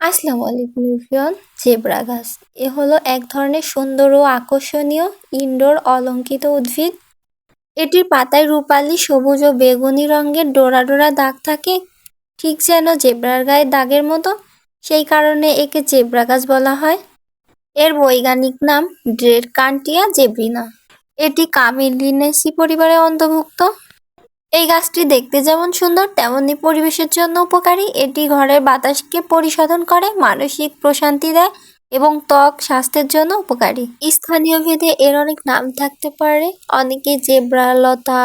আসসালামু আলাইকুম everyone zebra গাছ এ হলো এক ধরনের সুন্দর ও আকর্ষণীয় ইনডোর অলঙ্কিত উদ্ভিদ। এটির পাতায় রূপালি, সবুজ ও বেগুনি রঙের ডোরা ডোরা দাগ থাকে। ঠিক যেন জেব্রার গায়ে দাগের মতো, সেই কারণে একে জেব্রা গাছ বলা হয়। এর বৈজ্ঞানিক নাম ড্রেড কান্টিয়া জেব্রিনা। এটি কামিলিনেসি পরিবারের অন্তর্ভুক্ত। এই গাছটি দেখতে যেমন সুন্দর তেমনি পরিবেশের জন্য উপকারী। এটি ঘরের বাতাসকে পরিশোধন করে, মানসিক প্রশান্তি দেয় এবং ত্বক স্বাস্থ্যের জন্য উপকারী। স্থানীয় ভেদে এর অনেক নাম থাকতে পারে। অনেকে জেব্রা লতা,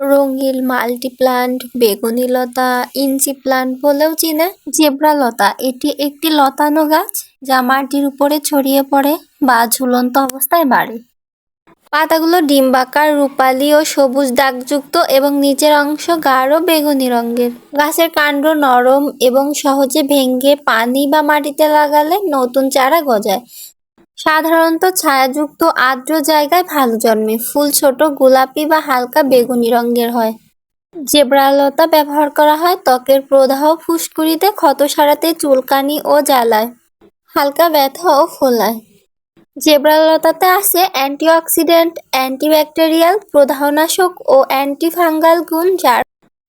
রঙিল মাল্টি প্লান্ট বেগুনি লতা, ইঞ্চি প্লান্ট বলেও চিনে। জেব্রা লতা, এটি একটি লতানো গাছ যা মাটির উপরে ছড়িয়ে পড়ে বা ঝুলন্ত অবস্থায় বাড়ে। পাতাগুলো ডিম্বাকার রূপালি ও সবুজ দাগযুক্ত এবং নিচের অংশ গাঢ় বেগুনি রঙের। গাছের কাণ্ড নরম এবং সহজে ভেঙে পানি বা মাটিতে লাগালে নতুন চারা গজায়। সাধারণত ছায়াযুক্ত আর্দ্র জায়গায় ভালো জন্মে। ফুল ছোট, গোলাপি বা হালকা বেগুনি রঙের হয়। জেব্রালতা ব্যবহার করা হয় ত্বকের প্রদাহ ফুসকুড়িতে, ক্ষত সারাতে চুলকানি ও জ্বালায়। হালকা ব্যথা ও ফোলায়। জেব্রালতাতে আছে অ্যান্টিঅক্সিডেন্ট, অ্যান্টিব্যাকটেরিয়াল প্রদাহনাশক ও অ্যান্টিফাঙ্গাল গুণ যার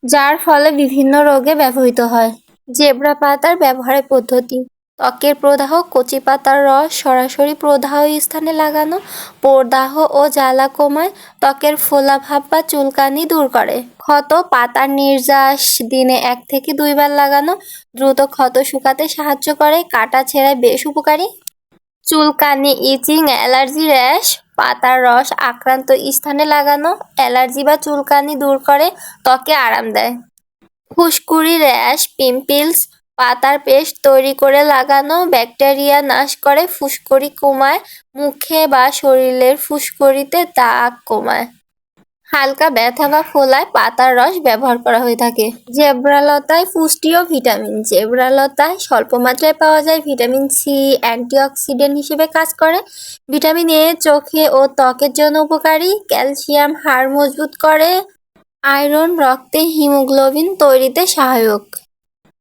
যার ফলে বিভিন্ন রোগে ব্যবহৃত হয়। জেব্রা পাতার ব্যবহারের পদ্ধতি। ত্বকের প্রদাহ, কচি পাতার রস, সরাসরি প্রদাহ স্থানে লাগানো, প্রদাহ ও জ্বালা কমায়, ত্বকের ফোলা ভাব বা চুলকানি দূর করে। ক্ষত, পাতার নির্যাস, দিনে এক থেকে দুইবার লাগানো, দ্রুত ক্ষত শুকাতে সাহায্য করে, কাটা ছেঁড়ায় বেশ উপকারী। চুলকানি, ইচিং, অ্যালার্জি, র্যাশ, পাতার রস, আক্রান্ত স্থানে লাগানো, অ্যালার্জি বা চুলকানি দূর করে, ত্বকে আরাম দেয়। ফুসকুড়ি, র্যাশ, পিম্পলস, পাতার পেস্ট তৈরি করে লাগানো, ব্যাকটেরিয়া নাশ করে ফুসকুড়ি কমায়, মুখে বা শরীরের ফুসকুড়িতে দাগ কমায়। হালকা ব্যথা বা ফোলায় পাতার রস ব্যবহার করা হয়ে থাকে। জেব্রালতায় পুষ্টি ও ভিটামিন। জেব্রালতায় স্বল্প মাত্রায় পাওয়া যায় ভিটামিন সি, অ্যান্টিঅক্সিডেন্ট হিসেবে কাজ করে। ভিটামিন এ চোখে ও ত্বকের জন্য উপকারী। ক্যালসিয়াম হাড় মজবুত করে। আয়রন, রক্তে হিমোগ্লোবিন তৈরিতে সহায়ক।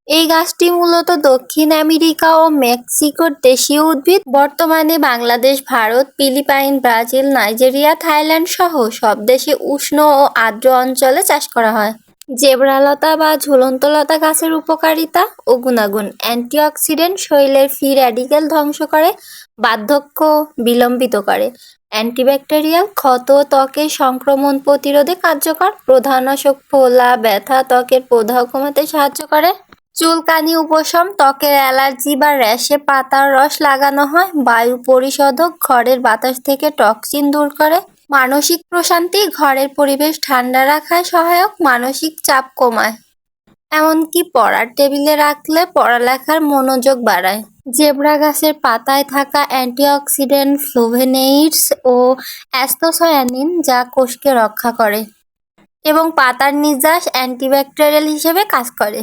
এই গাছটি মূলত দক্ষিণ আমেরিকা ও মেক্সিকোর দেশীয় উদ্ভিদ, বর্তমানে Bangladesh, Bharat, Philippine, Brazil, Nigeria, Thailand সহ সব দেশে উষ্ণ ও আর্দ্র অঞ্চলে চাষ করা হয়। জেব্রালতা বা ঝুলন্ত লতা গাছের উপকারিতা ও গুণাগুণ। অ্যান্টিঅক্সিডেন্ট শরীরের ফ্রি র্যাডিক্যাল ধ্বংস করে, বার্ধক্য বিলম্বিত করে। অ্যান্টিব্যাকটেরিয়াল ক্ষত ত্বকের সংক্রমণ প্রতিরোধে কার্যকর। প্রধানাশক ফোলা, ব্যথা ত্বকের প্রদাহ কমাতে সাহায্য করে। চুলকানি উপশম, ত্বকের অ্যালার্জি বা র্যাশে পাতার রস লাগানো হয়। বায়ু পরিশোধক ঘরের বাতাস থেকে টক্সিন দূর করে। মানসিক প্রশান্তি ঘরের পরিবেশ ঠান্ডা রাখায় সহায়ক, মানসিক চাপ কমায়। এমনকি পড়ার টেবিলে রাখলে পড়ালেখার মনোযোগ বাড়ায়। জেব্রা গাছের পাতায় থাকা অ্যান্টিঅক্সিডেন্ট ফ্লোভেনেইডস ও অ্যাস্তোসয়ানিন যা কোষকে রক্ষা করে এবং পাতার নির্যাস অ্যান্টিব্যাকটেরিয়াল হিসেবে কাজ করে।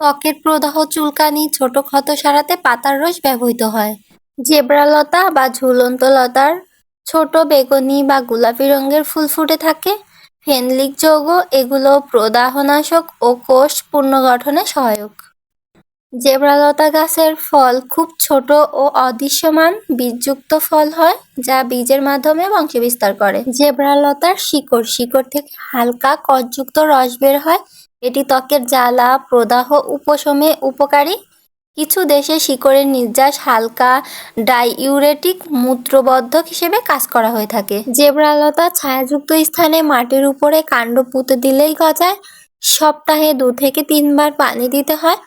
ত্বকের প্রদাহ চুলকানি, ছোট ক্ষত সারাতে পাতার রস ব্যবহৃত হয়। জেব্রালতা বা ঝুলন্ত লতার ছোট বেগুনি বা গোলাপি রঙের ফুল ফুটে থাকে। ফেনলিক যৌগ এগুলো প্রদাহনাশক ও কোষ পুনর্গঠনে সহায়ক। জেব্রালতা গাছের ফল খুব ছোট ও অদৃশ্যমান, বীজযুক্ত ফল হয়, যা বীজের মাধ্যমে বংশ বিস্তার করে। জেব্রালতার শিকড় শিকড় থেকে হালকা কষযুক্ত রস বের হয় এটি ত্বকের জ্বালা, প্রদাহ, উপশমে উপকারী। কিছু দেশে শিকড়ের নির্যাস হালকা ডাইউরেটিক মূত্রবদ্ধক হিসেবে কাজ করা হয়ে থাকে। জেব্রালতা ছায়াযুক্ত স্থানে মাটির উপরে কাণ্ড পুঁতে দিলেই গজায়। সপ্তাহে দু থেকে তিনবার পানি দিতে হয়।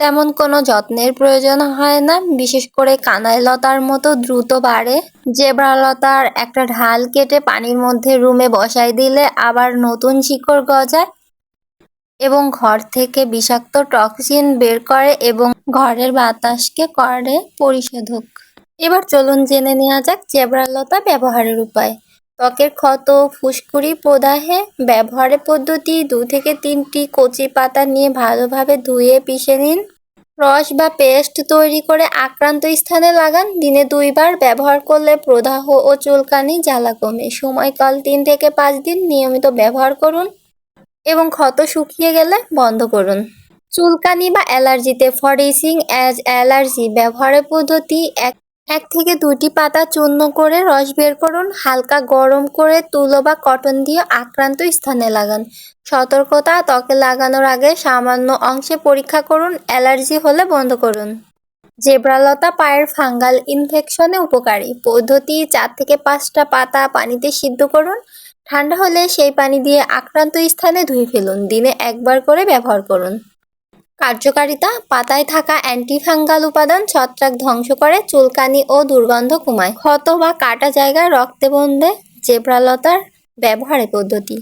তেমন কোনো যত্নের প্রয়োজন হয় না, বিশেষ করে কানাই লতার মতো দ্রুত বাড়ে। জেব্রালতার একটা ঢাল কেটে পানির মধ্যে রুমে বসাই দিলে আবার নতুন শিকড় গজায়। এবং ঘর থেকে বিষাক্ত টক্সিন বের করে এবং ঘরের বাতাসকে করে পরিশোধক। এবার চলুন জেনে নেওয়া যাক জেব্রালতা ব্যবহারের উপায়। ত্বকের ক্ষত, ফুসকুড়ি প্রদাহে ব্যবহারের পদ্ধতি দু থেকে তিনটি কচি পাতা নিয়ে ভালোভাবে ধুয়ে পিষে নিন। রস বা পেস্ট তৈরি করে আক্রান্ত স্থানে লাগান। দিনে দুইবার ব্যবহার করলে প্রদাহ ও চুলকানি জ্বালা কমে। সময়কাল তিন থেকে পাঁচ দিন নিয়মিত ব্যবহার করুন। এবং ক্ষত শুকিয়ে গেলে বন্ধ করুন। চুলকানি বা অ্যালার্জিতে ফরেসিং অ্যাজ অ্যালার্জি ব্যবহারের পদ্ধতি এক এক থেকে দুটি পাতা চূর্ণ করে রস বের করুন, হালকা গরম করে তুলো বা কটন দিয়ে আক্রান্ত স্থানে লাগান। সতর্কতা ত্বকে লাগানোর আগে সামান্য অংশে পরীক্ষা করুন, অ্যালার্জি হলে বন্ধ করুন। জেব্রালতা পায়ের ফাঙ্গাল ইনফেকশনে উপকারী। পদ্ধতি চার থেকে পাঁচটা পাতা পানিতে সিদ্ধ করুন ঠান্ডা হলে সেই পানি দিয়ে আক্রান্ত স্থানে ধুয়ে ফেলুন। দিনে একবার করে ব্যবহার করুন। কার্যকারিতা, পাতায় থাকা অ্যান্টিফাঙ্গাল উপাদান ছত্রাক ধ্বংস করে, চুলকানি ও দুর্গন্ধ কমায়। ক্ষত বা কাটা জায়গায় রক্তে বন্ধে জেব্রালতার ব্যবহারের পদ্ধতি।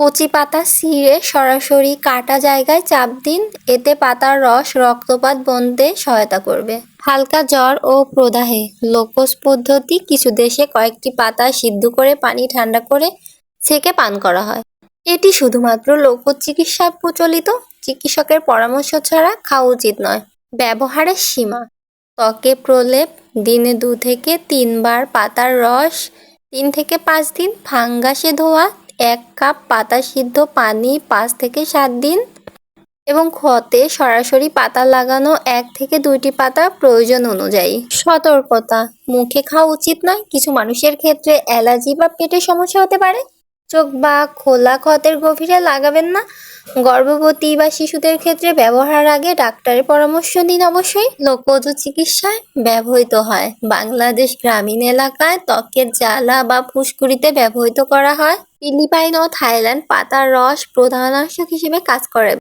কচি পাতা ছিঁড়ে সরাসরি কাটা জায়গায় চাপ দিন। এতে পাতার রস, রক্তপাত বন্ধে সহায়তা করবে। হালকা জ্বর ও প্রদাহে লোকস পদ্ধতি কিছু দেশে কয়েকটি পাতা সিদ্ধ করে পানি ঠান্ডা করে ছেঁকে পান করা হয়। এটি শুধুমাত্র লোক চিকিৎসায় প্রচলিত, চিকিৎসকের পরামর্শ ছাড়া খাওয়া উচিত নয়, ব্যবহারের সীমা। ত্বকে প্রলেপ, দিনে দু থেকে তিনবার পাতার রস, তিন থেকে পাঁচ দিন ফাঙ্গাসে ধোয়া এক কাপ পাতা সিদ্ধ পানি পাঁচ থেকে সাত দিন এবং ক্ষতে সরাসরি পাতা লাগানো এক থেকে দুইটি পাতা প্রয়োজন অনুযায়ী। সতর্কতা, মুখে খাওয়া উচিত নয়। কিছু মানুষের ক্ষেত্রে অ্যালার্জি বা পেটের সমস্যা হতে পারে। চোখ বা খোলা ক্ষতের গভীরে লাগাবেন না। গর্ভবতী বা শিশুদের ক্ষেত্রে ব্যবহার আগে ডাক্তারের পরামর্শ নিন অবশ্যই। লোকজ চিকিৎসায় ব্যবহৃত হয়। বাংলাদেশ গ্রামীণ এলাকায় ত্বকের জ্বালা বা ফুসকুড়িতে ব্যবহৃত করা হয়। ফিলিপাইন ও থাইল্যান্ড পাতার রস প্রধান হিসেবে কাজ করে।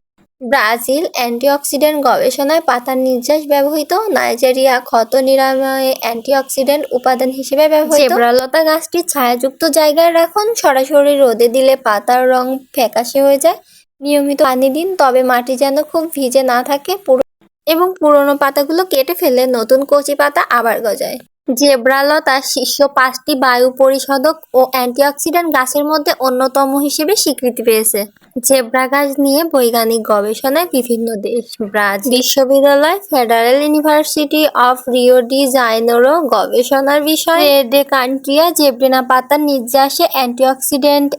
ব্রাজিল অ্যান্টিঅক্সিডেন্ট গবেষণায় পাতার নির্যাস ব্যবহৃত, নাইজেরিয়া ক্ষত নিরাময়ে অ্যান্টিঅক্সিডেন্ট উপাদান হিসেবে ব্যবহৃত। জেব্রালতা গাছটি ছায়াযুক্ত জায়গায় রাখুন, সরাসরি রোদে দিলে পাতার রং ফ্যাকাশে হয়ে যায়। নিয়মিত পানি দিন, তবে মাটি যেন খুব ভিজে না থাকে। পুরো এবং পুরনো পাতাগুলো কেটে ফেলে নতুন কচি পাতা আবার গজায়। জেব্রালতা শীর্ষ পাঁচটি বায়ু পরিশোধক ও অ্যান্টিঅক্সিডেন্ট গাছের মধ্যে অন্যতম হিসেবে স্বীকৃতি পেয়েছে। জেব্রা গাছ নিয়ে বৈজ্ঞানিক গবেষণায় বিভিন্ন দেশ, ব্রাজিল বিশ্ববিদ্যালয়, federal university of Rio de Janeiro গবেষণার বিষয়ে। রেডে কান্ট্রিয়া জেব্রিনা পাতার নির্যাসে অ্যান্টিঅক্সিডেন্ট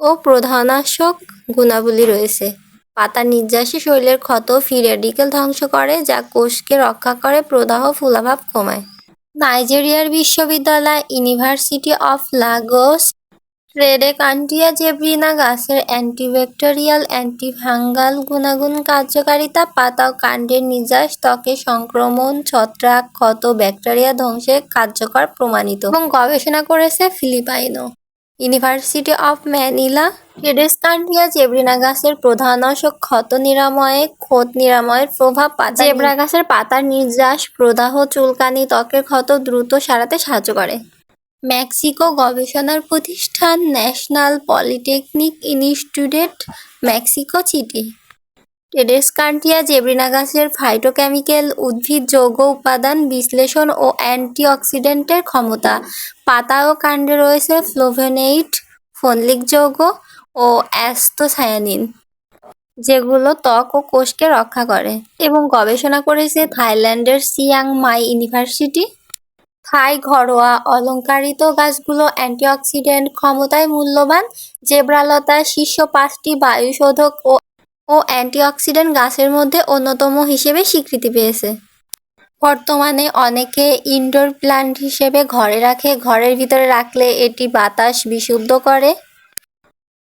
ও প্রধানাশক গুণাবলী রয়েছে। পাতার নির্যাসে শরীরের ক্ষত ফ্রি ধ্বংস করে, যা কোষকে রক্ষা করে, প্রদাহ ফুলাভাব কমায়। নাইজেরিয়ার বিশ্ববিদ্যালয় ইউনিভার্সিটি অফ লাগোস রেডেকান্টিয়া জেব্রিনা গাছের অ্যান্টিব্যাকটেরিয়াল অ্যান্টিভাঙ্গাল গুণাগুণ কার্যকারিতা পাতা কাণ্ডের নির্যাস ত্বকে সংক্রমণ ছত্রাক ক্ষত ব্যাকটেরিয়া ধ্বংসে কার্যকর প্রমাণিত এবং গবেষণা করেছে Filipino university of Manila Tradescantia zebrina গাছের প্রধান অশোক ক্ষত নিরাময়ে, ক্ষত নিরাময়ের প্রভাব পাতা জেব্রা গাছের পাতার নির্যাস, প্রদাহ, চুলকানি, ত্বকের ক্ষত দ্রুত সারাতে সাহায্য করে। মেক্সিকো গবেষণার প্রতিষ্ঠান national polytechnic institute, Mexico city. Tradescantia zebrina গাছের ফাইটোকেমিক্যাল উদ্ভিদ যৌগ উপাদান বিশ্লেষণ ও অ্যান্টিঅক্সিডেন্টের ক্ষমতা। পাতা ও কাণ্ডে রয়েছে ফ্লোভেনেইট, ফোনলিক যৌগ ও অ্যাস্তোসায়ানিন যেগুলো ত্বক ও কোষকে রক্ষা করে এবং গবেষণা করেছে থাইল্যান্ডের সিয়াং মাই ইউনিভার্সিটি। থাই ঘরোয়া অলংকারিত গাছগুলো অ্যান্টিঅক্সিডেন্ট ক্ষমতায় মূল্যবান, জেব্রালতা শীর্ষ পাঁচটি বায়ুশোধক ও ও অ্যান্টিঅক্সিডেন্ট গাছের মধ্যে অন্যতম হিসেবে স্বীকৃতি পেয়েছে। বর্তমানে অনেকে ইনডোর প্ল্যান্ট হিসেবে ঘরে রাখে, ঘরের ভিতরে রাখলে এটি বাতাস বিশুদ্ধ করে।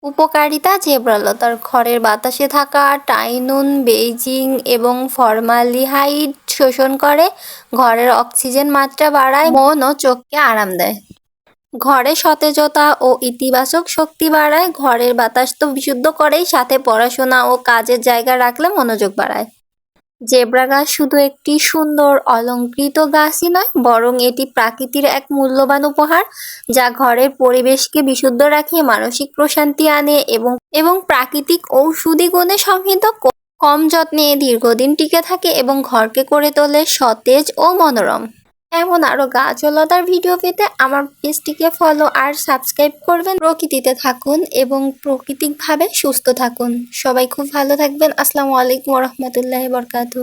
উপকারিতা জেব্রালতার ঘরের বাতাসে থাকা, টাইনুন, বেইজিং এবং ফর্মালিহাইড শোষণ করে, ঘরের অক্সিজেন মাত্রা বাড়ায়, মন ও চোখকে আরাম দেয়। ঘরে সতেজতা ও ইতিবাচক শক্তি বাড়ায়, ঘরের বাতাস তো বিশুদ্ধ করেই সাথে পড়াশোনা ও কাজের জায়গা রাখলে মনোযোগ বাড়ায়। জেব্রা গাছ শুধু একটি সুন্দর অলঙ্কৃত গাছই নয়, বরং এটি প্রাকৃতির এক মূল্যবান উপহার, যা ঘরের পরিবেশকে বিশুদ্ধ রাখে মানসিক প্রশান্তি আনে এবং এবং প্রাকৃতিক ঔষধি গুণে সমৃদ্ধ কম যত্নে দীর্ঘদিন টিকে থাকে এবং ঘরকে করে তোলে সতেজ ও মনোরম। এমন আরও গাছ লতার ভিডিও পেতে আমার পেজটিকে ফলো আর সাবস্ক্রাইব করবেন। প্রকৃতিতে থাকুন এবং প্রকৃতিকভাবে সুস্থ থাকুন। সবাই খুব ভালো থাকবেন। আসসালামু আলাইকুম রহমতুল্লাহ বরকাতু